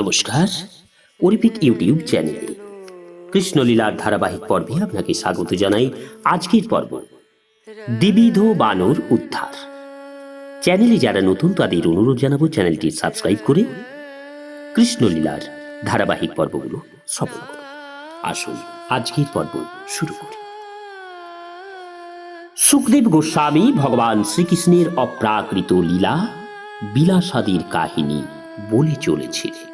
নমস্কার অরিপিক ইউটিউব চ্যানেলে কৃষ্ণলীলার ধারাবাহিক পর্বে আপনাকে স্বাগত জানাই আজকের পর্ব, দ্বিবিধ বানর উদ্ধার। চ্যানেলে যারা নতুন তাদের অনুরোধ জানাব চ্যানেলটি সাবস্ক্রাইব করে কৃষ্ণলীলার ধারাবাহিক পর্বগুলো সফল করুন আসুন আজকের পর্ব শুরু করি। সুখদেব গোস্বামী ভগবান শ্রীকৃষ্ণের অপ্রাকৃত লীলা বিলাসাদির কাহিনী বলে চলেছিলেন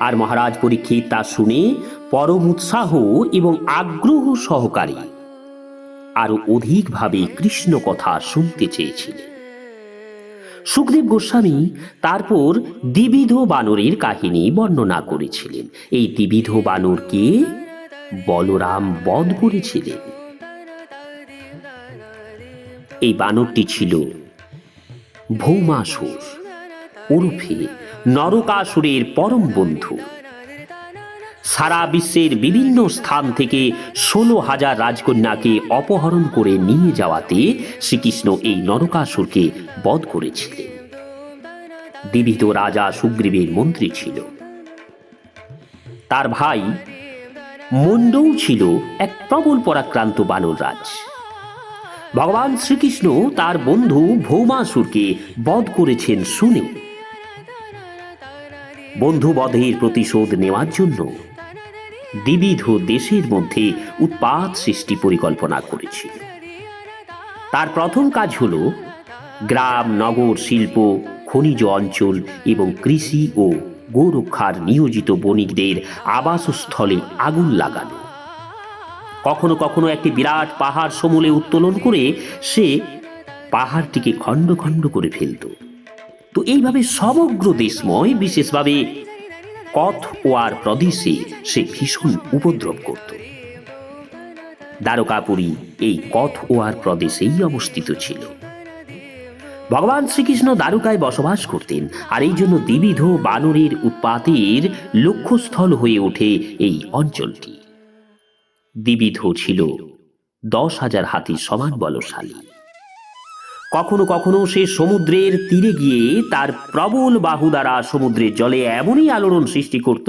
আর মহারাজ পরীক্ষিত তা শুনে পরম উৎসাহ এবং আগ্রহ সহকারে আরও অধিকভাবে কৃষ্ণ কথা শুনতে চেয়েছিলেন। সুখদেব গোস্বামী তারপর দ্বিবিধ বানরের কাহিনী বর্ণনা করেছিলেন। এই দ্বিবিধ বানরকে বলরাম বধ করেছিলেন। এই বানরটি ছিল ভৌমাসুর, ওরফে নরকাসুরের পরম বন্ধু। সারা বিশ্বের বিভিন্ন স্থান থেকে ষোলো হাজার রাজকন্যাকে অপহরণ করে নিয়ে যাওয়াতে শ্রীকৃষ্ণ এই নরকাসুরকে বধ করেছিলেন। বিবিধ রাজা সুগ্রীবের মন্ত্রী ছিল। তার ভাই মন্ডও ছিল এক প্রবল পরাক্রান্ত বানররাজ ভগবান শ্রীকৃষ্ণ তার বন্ধু ভৌমাসুরকে বধ করেছেন শুনে বন্ধু বধের প্রতিশোধ নেওয়ার জন্য বিবিধ দেশের মধ্যে উৎপাত সৃষ্টি পরিকল্পনা করেছিল তার প্রথম কাজ হল গ্রাম, নগর, শিল্প, খনিজ অঞ্চল এবং কৃষি ও গোরক্ষার নিয়োজিত বণিকদের আবাসস্থলে আগুন লাগানো। কখনো কখনো একটি বিরাট পাহাড় সমূলে উত্তোলন করে সে পাহাড়টিকে খণ্ড খণ্ড করে ফেলত। তো এইভাবে সমগ্র দেশময়, বিশেষভাবে কথ ওয়ার প্রদেশে সে ভীষণ উপদ্রব করত। দ্বারকাপুরী এই কথ ওয়ার প্রদেশেই অবস্থিত ছিল। ভগবান শ্রীকৃষ্ণ দ্বারকায় বসবাস করতেন আর এই জন্য দ্বিবিধ বানরের উৎপাতের লক্ষ্যস্থল হয়ে ওঠে এই অঞ্চলটি। দ্বিবিধ ছিল দশ হাজার হাতির সমান বলশালী। কখনো কখনো সে সমুদ্রের তীরে গিয়ে তার প্রবল বাহু দ্বারা সমুদ্রের জলে এমনই আলোড়ন সৃষ্টি করত,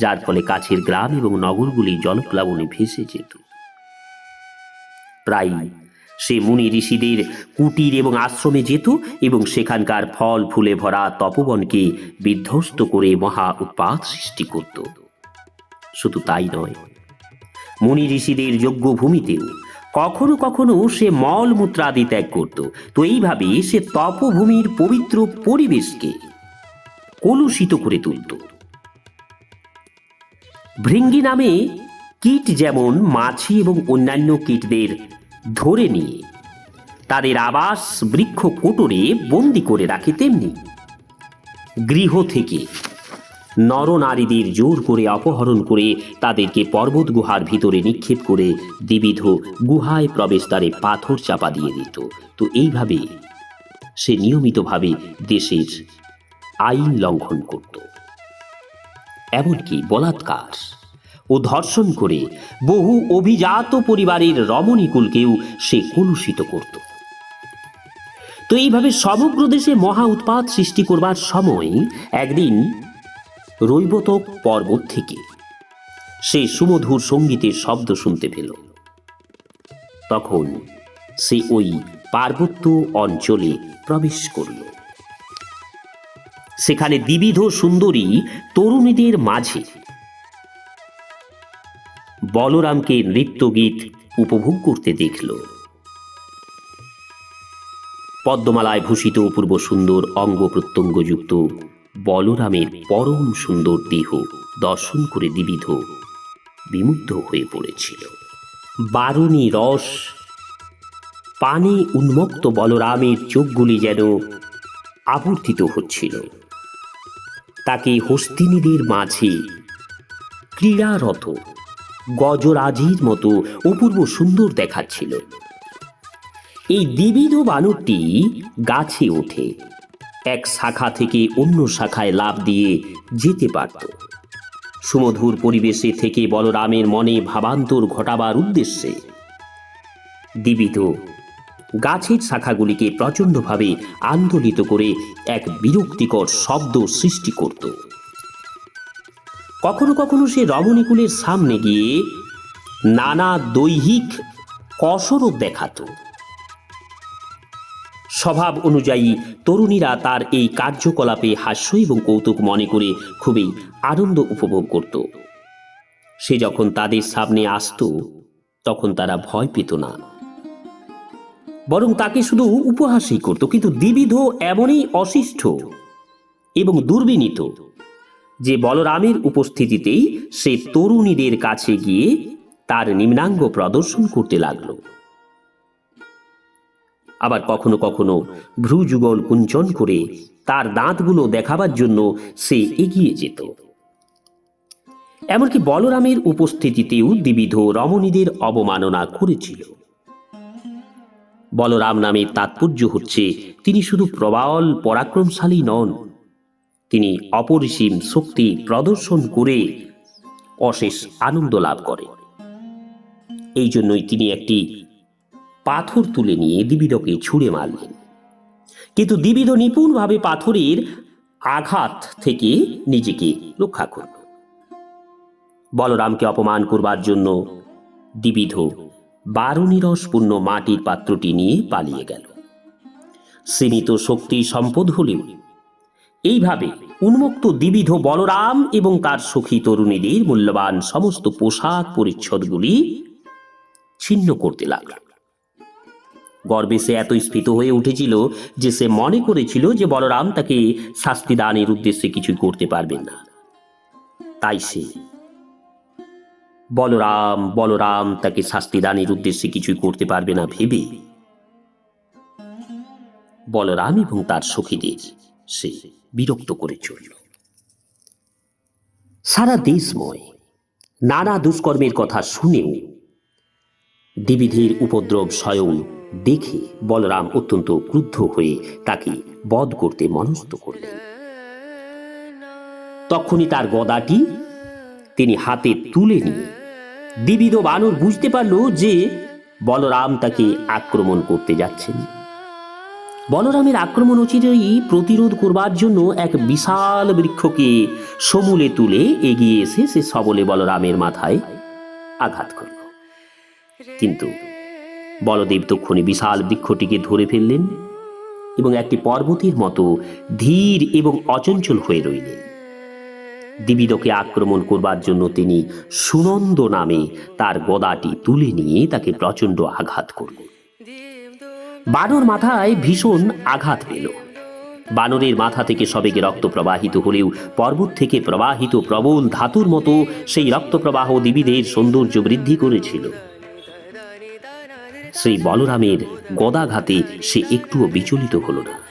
যার ফলে কাছের গ্রাম এবং নগরগুলি জলপ্লাবনে ভেসে যেত। প্রায় সে মুনি ঋষিদের কুটির এবং আশ্রমে যেত এবং সেখানকার ফল, ফুলে ভরা তপবনকে বিধ্বস্ত করে মহা উৎপাত সৃষ্টি করত। শুধু তাই নয়, মুনি ঋষিদের যোগ্য ভূমিতেও কখনো কখনো সে মল মূত্রাদি ত্যাগ করত। তো এইভাবে সে তপভূমির পবিত্র পরিবেশকে কলুষিত করে তুলত। ভৃঙ্গি নামে কীট যেমন মাছি এবং অন্যান্য কীটদের ধরে নিয়ে, তাদের আবাস বৃক্ষ কোটরে বন্দি করে রাখে তেমনি গৃহ থেকে। নরনারীদের জোর করে অপহরণ করে তাদেরকে পর্বত গুহার ভিতরে নিক্ষেপ করে দ্বিবিধ গুহায় প্রবেশদ্বারে পাথর চাপা দিয়ে দিত। তো এইভাবে সে নিয়মিতভাবে দেশের আইন লঙ্ঘন করত। এমনকি বলাৎকার ও ধর্ষণ করে বহু অভিজাত পরিবারের রমণীকুলকেও সে কলুষিত করত। তো এইভাবে সমগ্র দেশে মহা উৎপাত সৃষ্টি করবার সময় একদিন রৈবতক পর্বত থেকে। সে সুমধুর সঙ্গীতের শব্দ শুনতে পেল। তখন সে ওই পার্বত্য অঞ্চলে প্রবেশ করল। সেখানে দ্বিবিধ সুন্দরী তরুণীদের মাঝে বলরামকে নৃত্যগীত উপভোগ করতে দেখল। পদ্মমালায় ভূষিত অপূর্ব সুন্দর অঙ্গ প্রত্যঙ্গযুক্ত বলরামের পরম সুন্দর দেহ দর্শন করে দ্বিবিধ বিমুগ্ধ হয়ে পড়েছিল। বারুণী রস, পানে উন্মুক্ত বলরামের চোখগুলি যেন আবর্তিত হচ্ছিল। তাকে হস্তিনীদের মাঝে ক্রীড়ারত গজরাজির মতো অপূর্ব সুন্দর দেখাচ্ছিল। এই দ্বিবিধ বানরটি গাছে ওঠে। এক শাখা থেকে অন্য শাখায় লাভ দিয়ে যেতে পারত। সুমধুর পরিবেশে থেকে বলরামের মনে ভাবান্তর ঘটাবার উদ্দেশ্যে। দ্বিবিধ গাছের শাখাগুলিকে প্রচণ্ডভাবে আন্দোলিত করে এক বিরক্তিকর শব্দ সৃষ্টি করত। কখনো কখনো সে রমণীকুলের সামনে গিয়ে নানা দৈহিক কসরত দেখাতো। স্বভাব অনুযায়ী তরুণীরা তার এই কার্যকলাপে হাস্য এবং কৌতুক মনে করে খুবই আনন্দ উপভোগ করত। সে যখন তাদের সামনে আসতো, তখন তারা ভয় পেত না। বরং তাকে শুধু উপহাসই করত, কিন্তু দ্বিবিধ এমনই অশিষ্ট এবং দুর্বিনীত যে বলরামের উপস্থিতিতেই সে তরুণীদের কাছে গিয়ে তার নিম্নাঙ্গ প্রদর্শন করতে লাগল। আবার কখনো কখনো ভ্রু যুগল কুঞ্চন করে তার দাঁতগুলো দেখাবার জন্য সে এগিয়ে যেত। এমনকি বলরামের উপস্থিতিতেও দ্বিবিধ রমণীদের অবমাননা করেছিল। বলরাম নামের তাৎপর্য হচ্ছে, তিনি শুধু প্রবল, পরাক্রমশালী নন, তিনি অপরিসীম শক্তি প্রদর্শন করে অশেষ আনন্দ লাভ করেন। এই জন্যই তিনি একটি পাথর তুলে নিয়ে দিবিদকে ছুঁড়ে মারলেন। কিন্তু দিবিদ নিপুণভাবে পাথরের আঘাত থেকে নিজেকে রক্ষা করল। বলরামকে অপমান করবার জন্য দিবিধ বারুনিরসপূর্ণ মাটির পাত্রটি নিয়ে পালিয়ে গেল। সীমিত শক্তি সম্পদ হলেও এইভাবে উন্মুক্ত দ্বিবিধ বলরাম এবং তার সখী তরুণীদের মূল্যবান সমস্ত পোশাক পরিচ্ছদগুলি ছিন্ন করতে লাগল। গর্বে সে এত স্ফীত হয়ে উঠেছিল যে সে মনে করেছিল যে বলরাম তাকে শাস্তি দানের উদ্দেশ্যে কিছুই করতে পারবেন না। তাই সে বলরাম বলরাম তাকে শাস্তি দানের উদ্দেশ্যে কিছুই করতে পারবে না ভেবে বলরাম এবং তার সখীদের সে বিরক্ত করে চলল। সারা দেশময় নানা দুষ্কর্মের কথা শুনেও দ্বিবিধের উপদ্রব স্বয়ং দেখে বলরাম অত্যন্ত ক্রুদ্ধ হয়ে তাকে বধ করতে মনস্থ করলেন। তখনই তার গদাটি তিনি হাতে তুলে নিয়ে দ্বিবিধ বানর বুঝতে পারল যে বলরাম তাকে আক্রমণ করতে যাচ্ছেন। বলরামের আক্রমণ অচিরেই প্রতিরোধ করবার জন্য এক বিশাল বৃক্ষকে সমূলে তুলে এগিয়ে এসে সে সবলে বলরামের মাথায় আঘাত করল। কিন্তু বলদেব তক্ষণে বিশাল বৃক্ষটিকে ধরে ফেললেন এবং একটি পর্বতের মতো ধীর এবং অচঞ্চল হয়ে রইলেন। দিবিদকে আক্রমণ করবার জন্য তিনি সুনন্দ নামে তার গদাটি তুলে নিয়ে তাকে প্রচণ্ড আঘাত করলেন বানর মাথায় ভীষণ আঘাত পেল। বানরের মাথা থেকে সবেগে রক্ত প্রবাহিত হলেও পর্বত থেকে প্রবাহিত প্রবল ধাতুর মতো সেই রক্ত প্রবাহ দিবিদের সৌন্দর্য বৃদ্ধি করেছিল। সেই বলরামের গদাঘাতে সে একটুও বিচলিত হল না।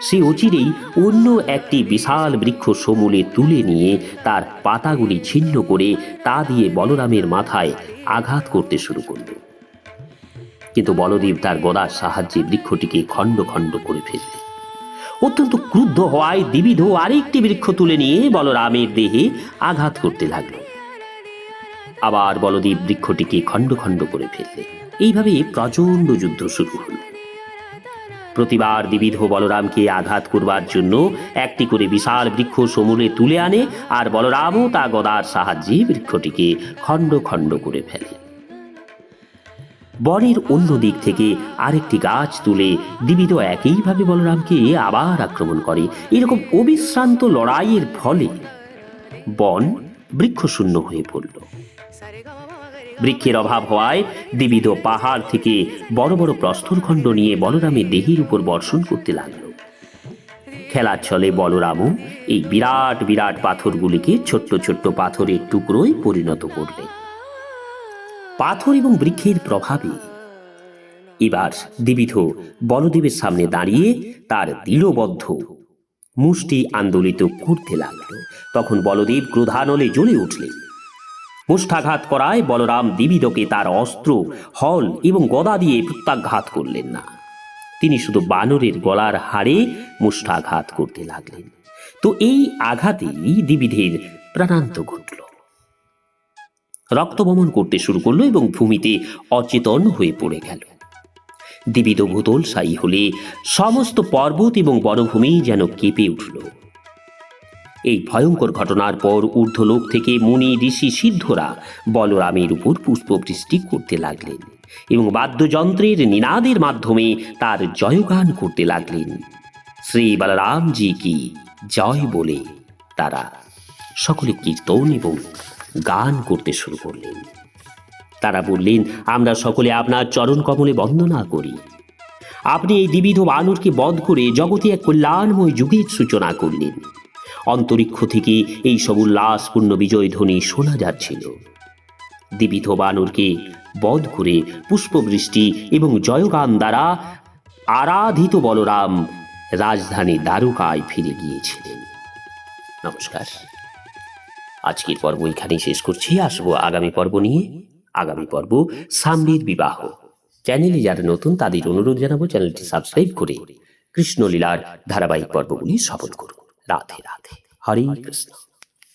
সে অচিরেই অন্য একটি বিশাল বৃক্ষ সমূলে তুলে নিয়ে তার পাতাগুলি ছিন্ন করে তা দিয়ে বলরামের মাথায় আঘাত করতে শুরু করল। কিন্তু বলদেব তার গদার সাহায্যে বৃক্ষটিকে খণ্ড খণ্ড করে ফেললেন। অত্যন্ত ক্রুদ্ধ হওয়ায় দ্বিবিধ আরেকটি বৃক্ষ তুলে নিয়ে বলরামের দেহে আঘাত করতে লাগল। আবার বলদেব বৃক্ষটিকে খণ্ড খণ্ড করে ফেললে। এইভাবে প্রচণ্ড যুদ্ধ শুরু হল। প্রতিবার দ্বিবিধ বলরামকে আঘাত করবার জন্য একটি করে বিশাল বৃক্ষ সমূলে তুলে আনে আর বলরামও তা গদার সাহায্যে বৃক্ষটিকে খণ্ড খণ্ড করে ফেলে। বনের অন্য দিক থেকে আরেকটি গাছ তুলে দ্বিবিধ একইভাবে বলরামকে আবার আক্রমণ করে। এরকম অবিশ্রান্ত লড়াইয়ের ফলে বন বৃক্ষশূন্য হয়ে পড়ল। বৃক্ষের অভাব হওয়ায় দ্বিবিধ পাহাড় থেকে বড় বড় প্রস্তরখণ্ড নিয়ে বলরামের দেহের উপর বর্ষণ করতে লাগল। খেলার ছলে বলরামও এই বিরাট বিরাট পাথরগুলিকে ছোট্ট ছোট্ট পাথরের টুকরোয় পরিণত করলেন পাথর এবং বৃক্ষের প্রভাবে। এবার দ্বিবিধ বলদেবের সামনে দাঁড়িয়ে তার দৃঢ়বদ্ধ মুষ্টি আন্দোলিত করতে লাগল। তখন বলদেব ক্রোধানলে জ্বলে উঠলেন। মুষ্ঠাঘাত করায় বলরাম দিবিদকে তার অস্ত্র, হল এবং গদা দিয়ে প্রত্যাঘাত করলেন না। তিনি শুধু বানরের গলার হাড়ে মুষ্ঠাঘাত করতে লাগলেন। তো এই আঘাতেই দিবিধের প্রাণান্ত ঘটল। রক্তবমন করতে শুরু করল এবং ভূমিতে অচেতন হয়ে পড়ে গেল। দিবিদ ভূতল সাই হলে সমস্ত পর্বত এবং বনভূমি যেন কেঁপে উঠল। এই ভয়ঙ্কর ঘটনার পর ঊর্ধ্বলোক থেকে মুনি ঋষি সিদ্ধরা বলরামের উপর পুষ্পবৃষ্টি করতে লাগলেন এবং বাদ্যযন্ত্রের নিনাদের মাধ্যমে তার জয়গান করতে লাগলেন। শ্রী বলরামজি কি জয় বলে তারা সকলে কীর্তন এবং গান করতে শুরু করলেন। তারা বললেন, আমরা সকলে আপনার চরণ কমলে বন্দনা করি। আপনি এই দ্বিবিধ বানরকে বধ করে জগতে এক কল্যাণময় যুগের সূচনা করলেন। অন্তরিক্ষ থেকে এই সব উল্লাসপূর্ণ বিজয় ধ্বনি শোনা যাচ্ছিল। দ্বিবিধ বানরকে বধ করে পুষ্পবৃষ্টি এবং জয়গান দ্বারা আরাধিত বলরাম রাজধানী দ্বারকায় ফিরে গিয়েছিলেন। নমস্কার। আজকের পর্ব এখানেই শেষ করছি। আসব আগামী পর্ব নিয়ে। আগামী পর্ব সাম্বির বিবাহ। চ্যানেলে যারা নতুন, তাদের অনুরোধ জানাব চ্যানেলটি সাবস্ক্রাইব করে কৃষ্ণলীলার ধারাবাহিক পর্বগুলি সফল করুন। ラテラテ、ハリークスナ。